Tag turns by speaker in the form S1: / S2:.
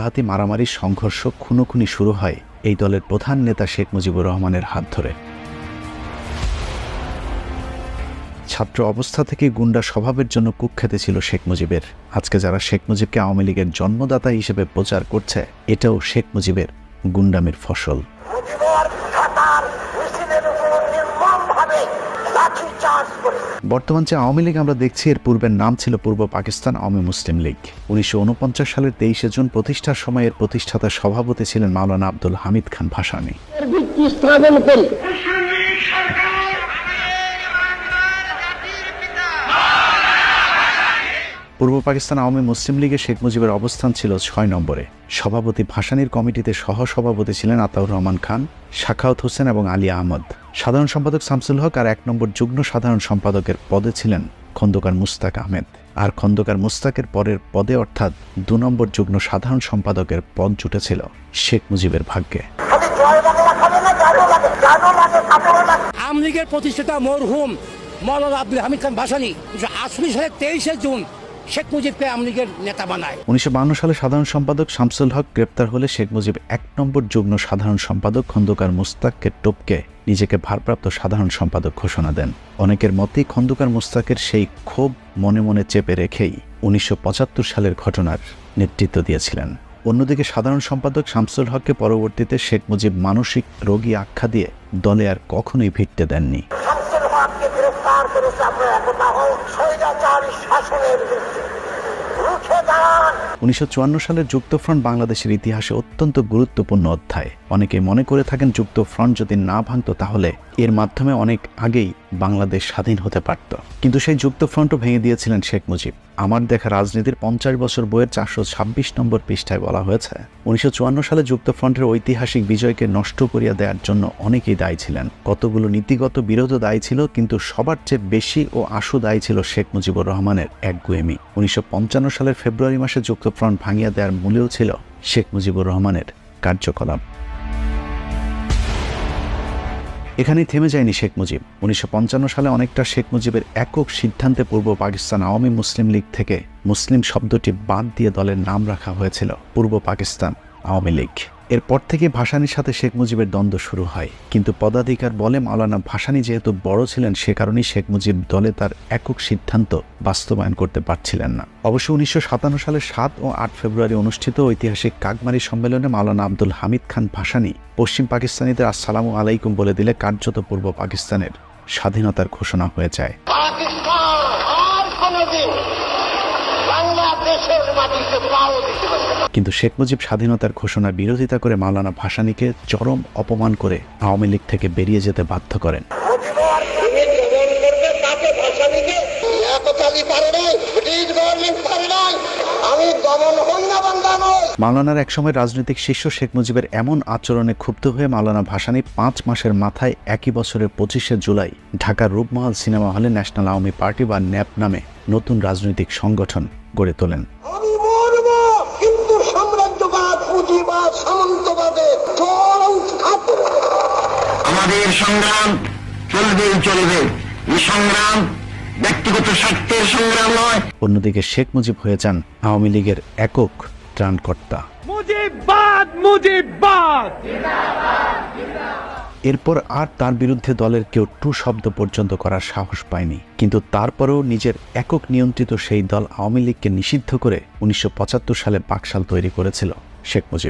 S1: হাতি মারামারি, সংঘর্ষ খুনোখুনি শুরু হয় এই দলের প্রধান নেতা শেখ মুজিবুর রহমানের হাত ধরে। ছাত্র অবস্থা থেকে গুন্ডা স্বভাবের জন্য কুখ্যাতি ছিল শেখ মুজিবের। আজকে যারা শেখ মুজিবকে আওয়ামী লীগের জন্মদাতা হিসেবে প্রচার করছে, এটাও শেখ মুজিবের গুন্ডামের ফসল। বর্তমান যে আওয়ামী লীগ আমরা দেখছি এর পূর্বের নাম ছিল পূর্ব পাকিস্তান আওয়ামী মুসলিম লীগ। উনিশশো ঊনপঞ্চাশ সালের তেইশে জুন প্রতিষ্ঠার সময় এর প্রতিষ্ঠাতা সভাপতি ছিলেন মাওলানা আব্দুল হামিদ খান ভাসানি।
S2: স্থাপন করি।
S1: পূর্ব পাকিস্তান আওয়ামী মুসলিম লীগে শেখ মুজিবের অবস্থান ছিল ছয় নম্বরে। সভাপতি ভাসানীর কমিটিতে সহসভাপতি ছিলেন আতাউর রহমান খান শাখাউত হোসেন এবং আলী আহমদ। সাধারণ সম্পাদক শামসুল হক আর এক নম্বর যুগ্ম সাধারণ সম্পাদকের পদে ছিলেন খন্দকার মুস্তাক আহমেদ। আর খন্দকার মুস্তাকের পরের পদে অর্থাৎ দু নম্বর যুগ্ম সাধারণ সম্পাদকের পদ জুটেছিল শেখ মুজিবের ভাগ্যে।
S3: আওয়ামী লীগের প্রতিষ্ঠাতা মরহুম মৌলানা আব্দুল হামিদ খান ভাসানী আশি সালের তেইশে জুন শেখ মুজিবকে আওয়ামী লীগের নেতা বানায়।
S1: উনিশশো সালে সাধারণ সম্পাদক শামসুল হক গ্রেপ্তার হলে শেখ মুজিব এক নম্বর যুগ্ম সাধারণ সম্পাদক খন্দকার মুস্তাককে টপকে নিজেকে ভারপ্রাপ্ত সাধারণ সম্পাদক ঘোষণা দেন। অনেকের মতেই খন্দকার মুস্তাকের সেই ক্ষোভ মনে মনে চেপে রেখেই উনিশশো পঁচাত্তর সালের ঘটনার নেতৃত্ব দিয়েছিলেন। অন্যদিকে সাধারণ সম্পাদক শামসুল হককে পরবর্তীতে শেখ মুজিব মানসিক রোগী আখ্যা দিয়ে দলে আর কখনোই ভিড়তে দেননি।
S4: গ্রেফতার করেছে আমরা স্বৈরাচারী শাসনের বিরুদ্ধে।
S1: উনিশশো সালের যুক্তফ্রন্ট বাংলাদেশের ইতিহাসে অত্যন্ত গুরুত্বপূর্ণ অধ্যায়। অনেকে মনে করে থাকেন যুক্তফ্রন্ট যদি না ভাঙত তাহলে এর মাধ্যমে অনেক আগেই বাংলাদেশ স্বাধীন হতে পারত। কিন্তু সেই যুক্তফ্রন্টও ভেঙে দিয়েছিলেন শেখ মুজিব। আমার দেখা রাজনীতির পঞ্চাশ বছর বইয়ের চারশো ছাব্বিশ নম্বর পৃষ্ঠায় বলা হয়েছে, উনিশশো চুয়ান্ন সালে যুক্তফ্রন্টের ঐতিহাসিক বিজয়কে নষ্ট করিয়া দেওয়ার জন্য অনেকেই দায়ী ছিলেন। কতগুলো নীতিগত বিরোধ দায়ী ছিল, কিন্তু সবার চেয়ে বেশি ও আশু দায়ী ছিল শেখ মুজিবুর রহমানের একগুয়েমি উনিশশো পঞ্চান্ন সালের ফেব্রুয়ারি মাসে যুক্তফ্রন্ট ভাঙিয়া দেওয়ার মূলেও ছিল শেখ মুজিবুর রহমানের কার্যকলাপ। এখানেই থেমে যায়নি শেখ মুজিব। উনিশশো পঞ্চান্ন সালে অনেকটা শেখ মুজিবের একক সিদ্ধান্তে পূর্ব পাকিস্তান আওয়ামী মুসলিম লীগ থেকে মুসলিম শব্দটি বাদ দিয়ে দলের নাম রাখা হয়েছিল পূর্ব পাকিস্তান আওয়ামী লীগ। এরপর থেকে ভাসানির সাথে শেখ মুজিবের দ্বন্দ্ব শুরু হয়। কিন্তু পদাধিকার বলে মাওলানা ভাসানি যেহেতু বড় ছিলেন, সে কারণেই শেখ মুজিব দলে তার একক সিদ্ধান্ত বাস্তবায়ন করতে পারছিলেন না। অবশ্য উনিশশো সালের সাত ও আট ফেব্রুয়ারি অনুষ্ঠিত ঐতিহাসিক কাকমারি সম্মেলনে মাওলানা আব্দুল হামিদ খান ভাসানি পশ্চিম পাকিস্তানিদের আসসালামু আলাইকুম বলে দিলে কার্যত পূর্ব পাকিস্তানের স্বাধীনতার ঘোষণা হয়ে যায়
S4: পাকিস্তান আর কোনোদিন
S1: কিন্তু শেখ মুজিব স্বাধীনতার ঘোষণার বিরোধিতা করে মাওলানা ভাসানিকে চরম অপমান করে আওয়ামী লীগ থেকে বেরিয়ে যেতে বাধ্য করেন। মাওলানার একসময় রাজনৈতিক শিষ্য শেখ মুজিবের এমন আচরণে ক্ষুব্ধ হয়ে মাওলানা ভাসানী পাঁচ মাসের মাথায় একই বছরের পঁচিশে জুলাই ঢাকার রূপমহল সিনেমা হলে ন্যাশনাল আওয়ামী পার্টি বা ন্যাপ নামে নতুন রাজনৈতিক সংগঠন গড়ে তোলেন।
S4: আমি মরব কিন্তু সাম্রাজ্যবাদ পুঁজিবাদ সামন্তবাদে চরম থাকবে
S5: আমাদের সংগ্রাম চলবেই চলবে। এই সংগ্রাম ব্যক্তিগত স্বার্থের সংগ্রাম নয়।
S1: অন্যদিকে শেখ মুজিব হয়ে যান আওয়ামী লীগের একক ত্রাণকর্তা।
S6: মুজিবাদ মুজিবাদ
S1: এরপর আর তার বিরুদ্ধে দলের কেউ টু শব্দ পর্যন্ত করার সাহস পায়নি। কিন্তু তারপরেও নিজের একক নিয়ন্ত্রিত সেই দল আওয়ামী লীগকে নিষিদ্ধ করে উনিশশো পঁচাত্তর সালে বাকশাল তৈরি করেছিল শেখ মুজিব।